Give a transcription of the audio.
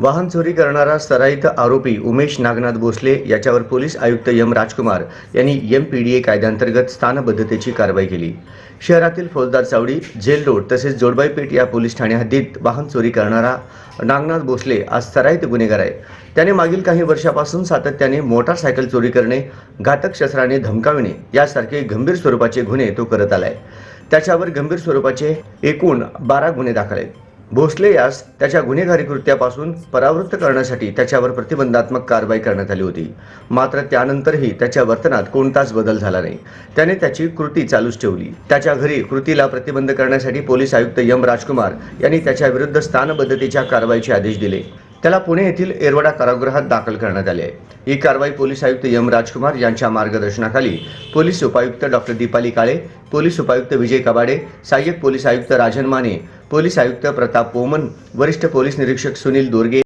वाहन चोरी करणारा सराईत आरोपी उमेश नागनाथ भोसले याच्यावर पोलीस आयुक्त एम राजकुमार यांनी एम पी डी ए कायद्यांतर्गत स्थानबद्धतेची कारवाई केली. शहरातील फौजदार चावडी जेल रोड तसेच जोडबाई पेठ या पोलीस ठाणे हद्दीत वाहन चोरी करणारा नागनाथ भोसले आज सराईत गुन्हेगार आहे. त्याने मागील काही वर्षापासून सातत्याने मोटारसायकल चोरी करणे घातक शस्त्राने धमकाविणे यासारखे गंभीर स्वरूपाचे गुन्हे तो करत आलाय. त्याच्यावर गंभीर स्वरूपाचे एकूण बारा गुन्हे दाखल आहेत. भोसले यास त्याच्या गुन्हेगारी कृत्यापासून परावृत्त करण्यासाठी त्याच्यावर प्रतिबंधात्मक कारवाई करण्यात आली होती. मात्र त्यानंतरही त्याच्या वर्तनात कोणताच बदल झाला नाही. त्याने त्याची कृती चालूच ठेवली. त्याच्या घरी कृतीला प्रतिबंध करण्यासाठी पोलीस आयुक्त यम राजकुमार यांनी त्याच्या विरुद्ध स्थानबद्धतेच्या कारवाईचे आदेश दिले. त्याला पुणे येथील एरवडा कारागृहात दाखल करण्यात आले आहे. ही कारवाई पोलीस आयुक्त यम राजकुमार यांच्या मार्गदर्शनाखाली पोलीस उपायुक्त डॉक्टर दीपाली काळे पोलीस उपायुक्त विजय कबाडे सहाय्यक पोलीस आयुक्त राजन माने पोलीस आयुक्त प्रताप पोमन वरिष्ठ पोलीस निरीक्षक सुनील दोरगे